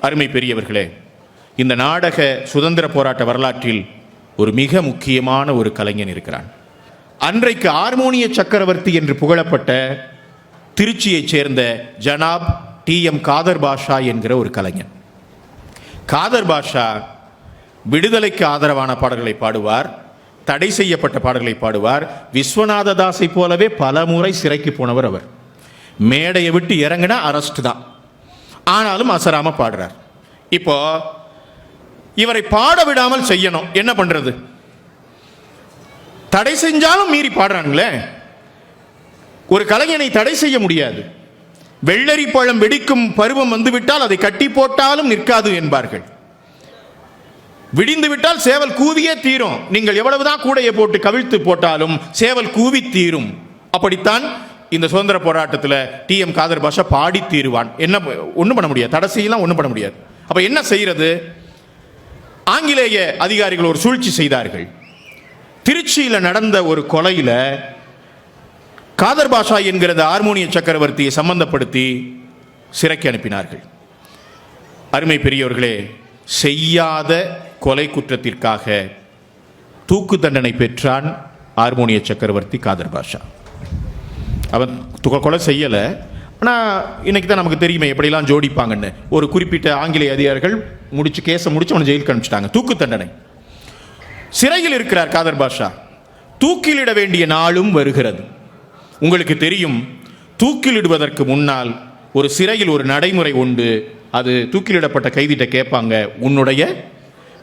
அருமை பெரியவர்களே இந்த நாடக சுதந்திர போராட்ட வரலாற்றில் ஒரு மிக முக்கியமான ஒரு கலைஞன் இருக்கிறான். அன்றைக்கு ஹார்மோனிய சக்கரவர்த்தி என்று புகழப்பட்ட திருச்சியைச் சேர்ந்த ஜனாப் டி எம் காதர் பாஷா என்கிற ஒரு கலைஞன். காதர் பாஷா விடுதலைக்கு ஆதரவான பாடல்களை பாடுவார் தடை செய்யப்பட்ட பாடல்களை பாடுவார். விஸ்வநாத தாஸை போலவே பல முறை சிறைக்கு போனவர் அவர். மேடையை விட்டு இறங்கினா அரஸ்ட் தான். ஆனாலும் அசராம பாடுறார். இப்போ இவரை பாட விடாமல் செய்யணும். என்ன பண்ணுறது தடை செஞ்சாலும் மீறி பாடுறாங்களே ஒரு கலைஞனை தடை செய்ய முடியாது. வெள்ளரி பழம் வெடிக்கும் பருவம் வந்துவிட்டால் அதை கட்டி போட்டாலும் நிற்காது என்பார்கள். விடிந்து விட்டால் சேவல் கூவியே தீரும். நீங்கள் எவ்வளவுதான் கூடையை போட்டு கவிழ்த்து போட்டாலும் சேவல் கூவி தீரும். அப்படித்தான் இந்த சுதந்திர போராட்டத்தில் டி எம் காதர் பாஷா பாடி தீருவான். என்ன ஒன்றும் பண்ண முடியாது. தடை செய்யலாம் ஒன்றும் பண்ண முடியாது. அப்போ என்ன செய்கிறது ஆங்கிலேய அதிகாரிகள் ஒரு சூழ்ச்சி செய்தார்கள். திருச்சியில் நடந்த ஒரு கொலையில் காதர் பாஷா என்கிற ஹார்மோனிய சக்கரவர்த்தியை சம்பந்தப்படுத்தி சிறைக்கு அனுப்பினார்கள். அருமை பெரியவர்களே செய்யாத கொலை குற்றத்திற்காக தூக்கு தண்டனை பெற்றான் ஹார்மோனிய சக்கரவர்த்தி காதர் பாஷா. அவன் து- கொலை செய்யலை. ஆனால் இன்றைக்கி தான் நமக்கு தெரியுமே எப்படிலாம் ஜோடிப்பாங்கன்னு. ஒரு குறிப்பிட்ட ஆங்கிலேய அதிகாரிகள் முடிச்சு கேஸை முடிச்சு அவனை ஜெயிலுக்கு அனுப்பிச்சிட்டாங்க. தூக்கு தண்டனை. சிறையில் இருக்கிறார் காதர் பாஷா. தூக்கிலிட வேண்டிய நாளும் வருகிறது. உங்களுக்கு தெரியும் தூக்கிலிடுவதற்கு முன்னால் ஒரு சிறையில் ஒரு நடைமுறை உண்டு. அது தூக்கிலிடப்பட்ட கைதிட்ட கேட்பாங்க உன்னுடைய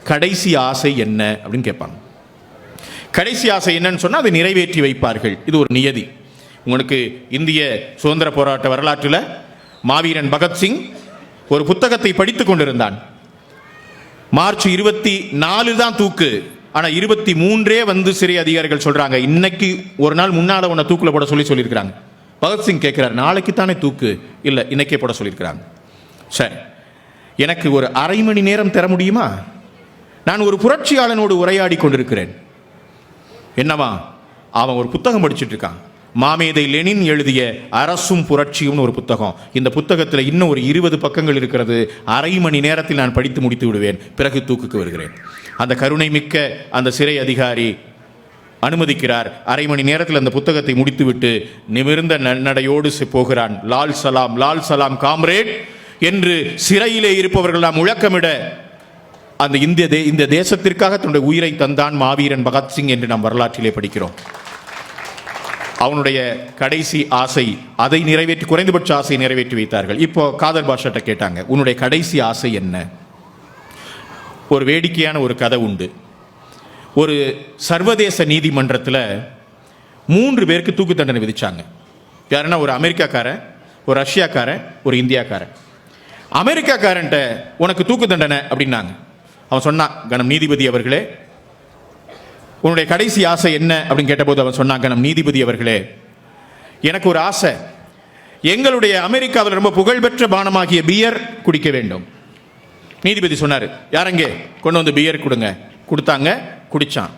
கடைசி ஆசை என்ன? அப்படின்னு கேட்பாங்க. கடைசி ஆசை என்னன்னு சொன்னால் அதை நிறைவேற்றி வைப்பார்கள். இது ஒரு நியதி. உங்களுக்கு இந்திய சுதந்திர போராட்ட வரலாற்றில் மாவீரன் பகத்சிங் ஒரு புத்தகத்தை படித்து கொண்டிருந்தான். மார்ச் இருபத்தி நாலு தான் தூக்கு. ஆனால் இருபத்தி மூன்றே வந்து சிறை அதிகாரிகள் சொல்கிறாங்க இன்னைக்கு ஒரு நாள் முன்னால் உன்னை தூக்கில் போட சொல்லி சொல்லியிருக்கிறாங்க. பகத்சிங் கேட்குறார் நாளைக்கு தானே தூக்கு? இல்லை இன்னைக்கே போட சொல்லியிருக்கிறாங்க. சரி எனக்கு ஒரு அரை மணி நேரம் தர முடியுமா? நான் ஒரு புரட்சியாளனோடு உரையாடி கொண்டிருக்கிறேன். என்னவா அவன் ஒரு புத்தகம் படிச்சிட்டு இருக்கான். மாமேதை லெனின் எழுதிய அரசும் புரட்சியும்னு ஒரு புத்தகம். இந்த புத்தகத்தில் இன்னும் ஒரு இருபது பக்கங்கள் இருக்கிறது. அரை மணி நேரத்தில் நான் படித்து முடித்து விடுவேன். பிறகு தூக்குக்கு வருகிறேன். அந்த கருணை மிக்க அந்த சிறை அதிகாரி அனுமதிக்கிறார். அரை மணி நேரத்தில் அந்த புத்தகத்தை முடித்துவிட்டு நிமிர்ந்த நன்னடையோடு செ- போகிறான். லால் சலாம் லால் சலாம் காம்ரேட்! என்று சிறையிலே இருப்பவர்கள் நாம் முழக்கமிட அந்த இந்திய தே இந்த தேசத்திற்காக தன்னுடைய உயிரை தந்தான் மாவீரன் பகத்சிங் என்று நாம் வரலாற்றிலே படிக்கிறோம். அவனுடைய கடைசி ஆசை அதை நிறைவேற்றி குறைந்தபட்ச ஆசையை நிறைவேற்றி வைத்தார்கள். இப்போ காதர் பாஷாட்ட கேட்டாங்க உன்னுடைய கடைசி ஆசை என்ன? ஒரு வேடிக்கையான ஒரு கதை உண்டு. ஒரு சர்வதேச நீதிமன்றத்தில் மூன்று பேருக்கு தூக்கு தண்டனை விதித்தாங்க யாருன்னா ஒரு அமெரிக்காக்காரன் ஒரு ரஷ்யாக்காரன் ஒரு இந்தியாக்காரன். அமெரிக்காக்காரன்ட்ட உனக்கு தூக்கு தண்டனை? அப்படின்னாங்க. அவன் சொன்னான் கணம் நீதிபதி அவர்களே உன்னுடைய கடைசி ஆசை என்ன? அப்படின்னு கேட்டபோது அவன் சொன்னாங்க நம் நீதிபதி அவர்களே எனக்கு ஒரு ஆசை. எங்களுடைய அமெரிக்காவில் ரொம்ப புகழ்பெற்ற பானமாகிய பியர் குடிக்க வேண்டும். நீதிபதி சொன்னார் யாரங்கே கொண்டு வந்து பியர் கொடுங்க. கொடுத்தாங்க குடிச்சான்.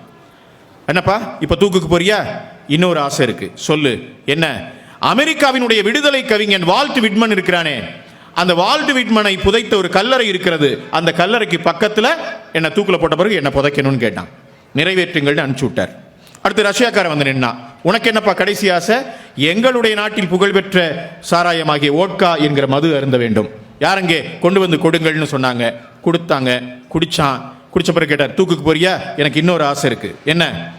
என்னப்பா இப்போ தூக்குக்கு போறியா? இன்னொரு ஆசை இருக்கு. சொல்லு. என்ன? அமெரிக்காவினுடைய விடுதலை கவிஞன் வால்ட் விட்மன் இருக்கிறானே. அந்த வால்ட் விட்மனை புதைத்த ஒரு கல்லறை இருக்கிறது. அந்த கல்லறைக்கு பக்கத்தில் என்னை தூக்கில் போட்ட பிறகு என்னை புதைக்கணும்னு கேட்டான். நிறைவேற்றுங்கள்னு அனுப்பிச்சுட்டார் அடுத்து ரஷ்யாக்காரன் வந்து நின்னா உனக்கு என்னப்பா கடைசி ஆசை? எங்களுடைய நாட்டில் புகழ்பெற்ற சாராயமாகிய ஓட்கா என்கிற மது அருந்த வேண்டும். யாரங்கே கொண்டு வந்து கொடுங்கள்னு சொன்னாங்க. கொடுத்தாங்க. குடிச்சான். குடிச்ச பிறகு கேட்டார் தூக்குக்கு போறியா? எனக்கு இன்னொரு ஆசை இருக்கு. என்ன?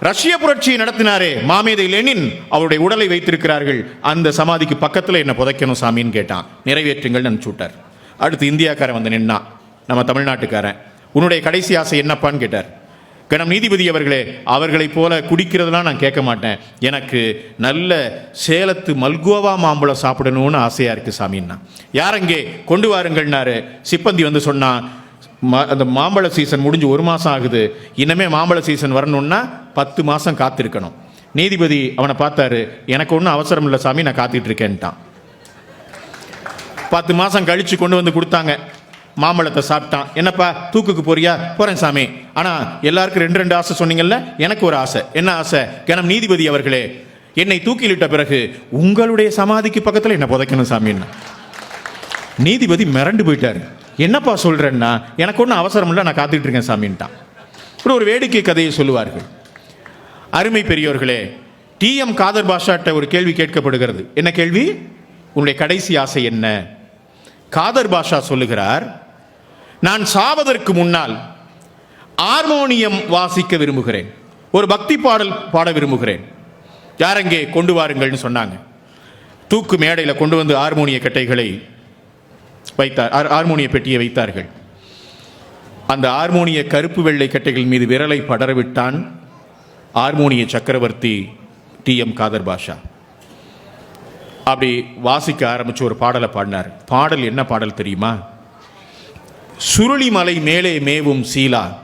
ரஷ்ய புரட்சியை நடத்தினாரே மாமேதை லெனின். அவருடைய உடலை வைத்திருக்கிறார்கள். அந்த சமாதிக்கு பக்கத்தில் என்ன புதைக்கணும் சாமின்னு கேட்டான். நிறைவேற்றுங்கள்னு அனுப்பிச்சு அடுத்து இந்தியாக்காரன் வந்து நின்னா நம்ம தமிழ்நாட்டுக்காரன். உன்னுடைய கடைசி ஆசை என்னப்பான்னு கேட்டார். கணம் நீதிபதி அவர்களே அவர்களைப் போல குடிக்கிறதெல்லாம் நான் கேட்க மாட்டேன். எனக்கு நல்ல சேலத்து மல்கோவா மாம்பழம் சாப்பிடணும்னு ஆசையாக இருக்குது சாமின்னா. யாரங்கே கொண்டு வாருங்கள்னாரு. சிப்பந்தி வந்து சொன்னான் ம- அந்த மாம்பழ சீசன் முடிஞ்சு ஒரு மாதம் ஆகுது. இன்னமே மாம்பழ சீசன் வரணும்னா பத்து மாதம் காத்திருக்கணும். நீதிபதி அவனை பார்த்தாரு. எனக்கு ஒன்றும் அவசரம் இல்லை சாமி நான் காத்துட்ருக்கேன்ட்டான் பத்து மாதம் கழித்து கொண்டு வந்து கொடுத்தாங்க. மாம்பழத்தை சாப்பிட்டான். என்னப்பா தூக்குக்கு போறியா? போறேன் சாமி. ஆனா எல்லாருக்கும் ரெண்டு ரெண்டு ஆசை சொன்னீங்கல்ல? எனக்கு ஒரு ஆசை. என்ன ஆசை? கணம் நீதிபதி அவர்களே என்னை தூக்கிலிட்ட பிறகு உங்களுடைய சமாதிக்கு பக்கத்தில் என்ன புதைக்கணும் சாமின்னா? நீதிபதி மிரண்டு போயிட்டாரு. என்னப்பா சொல்கிறேன்னா எனக்கு ஒன்றும் அவசரம் இல்லை நான் காத்துக்கிட்டு இருக்கேன் சாமின்ட்டான். அப்புறம் ஒரு வேடிக்கை கதையை சொல்லுவார்கள். அருமை பெரியோர்களே டி எம் காதர் பாஷாட்ட ஒரு கேள்வி கேட்கப்படுகிறது. என்ன கேள்வி? உன்னுடைய கடைசி ஆசை என்ன? காதர் பாஷா சொல்லுகிறார் நான் சாவதற்கு முன்னால் ஹார்மோனியம் வாசிக்க விரும்புகிறேன். ஒரு பக்தி பாடல் பாட விரும்புகிறேன். யாரெங்கே கொண்டு வாருங்கள்னு சொன்னாங்க. தூக்கு மேடையில் கொண்டு வந்து ஹார்மோனிய கட்டைகளை வைத்தார் ஹார்மோனிய பெட்டியை வைத்தார்கள். அந்த ஹார்மோனிய கருப்பு வெள்ளை கட்டைகள் மீது விரலை படரவிட்டான் ஹார்மோனிய சக்கரவர்த்தி டி எம் காதர் பாஷா. அப்படி வாசிக்க ஆரம்பித்து ஒரு பாடலை பாடினார். பாடல் என்ன பாடல் தெரியுமா? சுருளிமலை மேலே மேவும் சீலா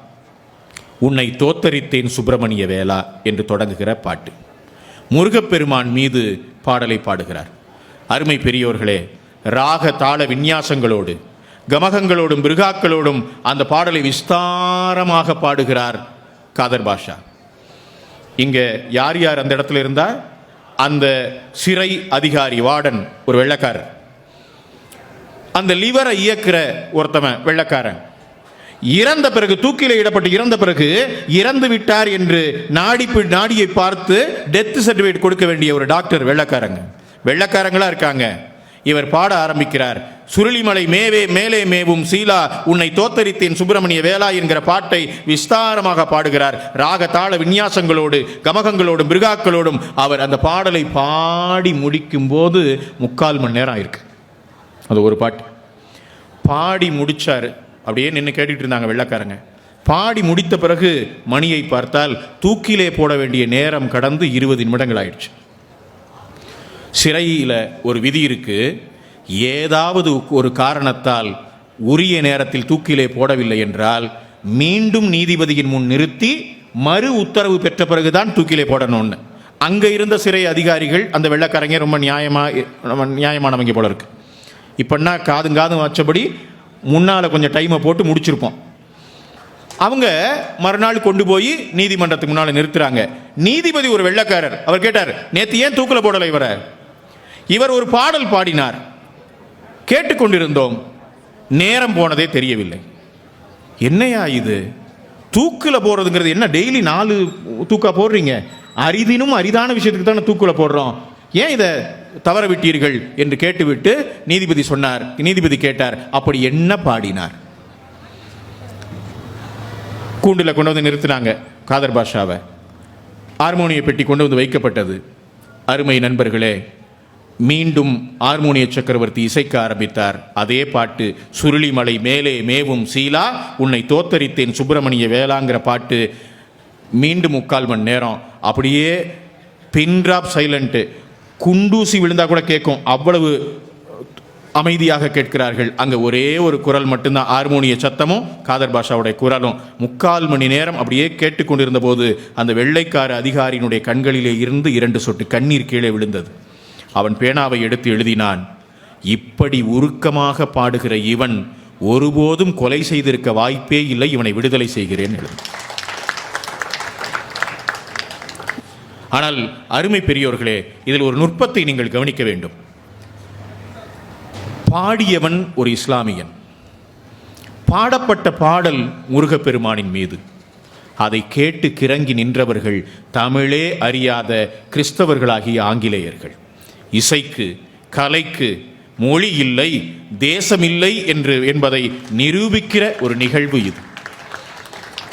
உன்னை தோத்தரித்தேன் சுப்பிரமணிய வேளா என்று தொடங்குகிற பாட்டு. முருகப்பெருமான் மீது பாடலை பாடுகிறார். அருமை பெரியோர்களே ராக தாள விந்யாசங்களோடு கமகங்களோடும் மிருகாக்களோடும் அந்த பாடலை விஸ்தாரமாக பாடுகிறார் காதர் பாஷா. இங்கே யார் யார் அந்த இடத்துல இருந்தால் அந்த சிறை அதிகாரி வார்டன் ஒரு வெள்ளக்காரர். அந்த லிவரை இயக்குற ஒருத்தவன் வெள்ளக்காரன். இறந்த பிறகு தூக்கில இடப்பட்டு இறந்த பிறகு இறந்து விட்டார் என்று நாடி நாடியை பார்த்து டெத் சர்டிஃபிகேட் கொடுக்க வேண்டிய ஒரு டாக்டர் வெள்ளக்காரங்க. வெள்ளக்காரங்களா இருக்காங்க. இவர் பாட ஆரம்பிக்கிறார். சுருளிமலை மேவே மேலே மேவும் சீலா உன்னை தோத்தரித்தேன் சுப்பிரமணிய வேளா என்கிற பாட்டை விஸ்தாரமாக பாடுகிறார். ராக தாள விநியாசங்களோடு கமகங்களோடும் மிருகாக்களோடும் அவர் அந்த பாடலை பாடி முடிக்கும் போது முக்கால் மணி நேரம் ஆயிருக்கு. அது ஒரு பாட்டு. பாடி முடித்தார் அப்படியே நின்று கேட்டுட்டு இருந்தாங்க வெள்ளக்காரங்க. பாடி முடித்த பிறகு மணியை பார்த்தால் தூக்கிலே போட வேண்டிய நேரம் கடந்து இருபது நிமிடங்கள் ஆயிடுச்சு. சிறையில் ஒரு விதி இருக்கு. ஏதாவது ஒரு காரணத்தால் உரிய நேரத்தில் தூக்கிலே போடவில்லை என்றால் மீண்டும் நீதிபதியின் முன் நிறுத்தி மறு உத்தரவு பெற்ற பிறகுதான் தூக்கிலே போடணும்னு. அங்கே இருந்த சிறை அதிகாரிகள் அந்த வெள்ளக்காரங்க ரொம்ப நியாயமாக நியாயமானவங்க போல இருக்குது இப்போன்னா காதும் காதும் வச்சபடி முன்னால் கொஞ்சம் டைமை போட்டு முடிச்சிருப்போம். அவங்க மறுநாள் கொண்டு போய் நீதிமன்றத்துக்கு முன்னால் நிறுத்துறாங்க. நீதிபதி ஒரு வெள்ளைக்காரர். அவர் கேட்டார் நேற்று ஏன் தூக்கில் போடலை இவரை? இவர் ஒரு பாடல் பாடினார். கேட்டுக்கொண்டிருந்தோம். நேரம் போனதே தெரியவில்லை. என்னையா இது? தூக்கில் போடுறதுங்கிறது என்ன டெய்லி நாலு தூக்கா போடுறீங்க? அரிதினும் அரிதான விஷயத்துக்கு தானே தூக்கில் போடுறோம். ஏன் இதை தவற விட்டீர்கள் என்று கேட்டுவிட்டு நீதிபதி சொன்னார். நீதிபதி கேட்டார் அப்படி என்ன பாடினார்? கூண்டில் கொண்டு வந்து நிறுத்தினாங்க காதர் பாஷாவை. ஹார்மோனிய பெட்டி கொண்டு வந்து வைக்கப்பட்டது. அருமை நண்பர்களே மீண்டும் ஹார்மோனிய சக்கரவர்த்தி இசைக்க ஆரம்பித்தார். அதே பாட்டு சுருளிமலை மேலே மேவும் சீலா உன்னை தோத்தரித்தேன் சுப்பிரமணிய வேளாங்கிற பாட்டு மீண்டும் முக்கால் மணி நேரம். அப்படியே பின் ட்ராப் சைலண்ட்டு குண்டூசி விழுந்தா கூட கேட்கும் அவ்வளவு அமைதியாக கேட்கிறார்கள். அங்க ஒரே ஒரு குரல் மட்டும்தான். ஹார்மோனிய சத்தமும் காதர் பாஷாவுடைய குரலும். முக்கால் மணி நேரம் அப்படியே கேட்டுக்கொண்டிருந்த போது அந்த வெள்ளைக்கார அதிகாரியினுடைய கண்களிலே இருந்து இரண்டு சொட்டு கண்ணீர் கீழே விழுந்தது. அவன் பேனாவை எடுத்து எழுதினான். இப்படி உருக்கமாக பாடுகிற இவன் ஒருபோதும் கொலை செய்திருக்க வாய்ப்பே இல்லை. இவனை விடுதலை செய்கிறேன் எழுது ஆனால் அருமை பெரியோர்களே இதில் ஒரு நுட்பத்தை நீங்கள் கவனிக்க வேண்டும். பாடியவன் ஒரு இஸ்லாமியன். பாடப்பட்ட பாடல் முருகப்பெருமானின் மீது. அதை கேட்டு கிறங்கி நின்றவர்கள் தமிழே அறியாத கிறிஸ்தவர்களாகிய ஆங்கிலேயர்கள். இசைக்கு கலைக்கு மொழி இல்லை தேசமில்லை என்று என்பதை நிரூபிக்கிற ஒரு நிகழ்வு இது.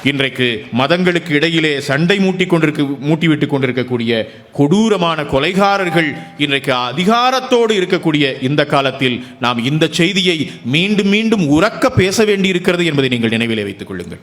இன்றைக்கு மதங்களுக்கு இடையிலே சண்டை மூட்டி கொண்டிருக்க மூட்டிவிட்டு கொண்டிருக்கக்கூடிய கொடூரமான கொலைகாரர்கள் இன்றைக்கு அதிகாரத்தோடு இருக்கக்கூடிய இந்த காலத்தில் நாம் இந்த செய்தியை மீண்டும் மீண்டும் உறக்க பேச வேண்டியிருக்கிறது என்பதை நீங்கள் நினைவிலே வைத்துக் கொள்ளுங்கள்.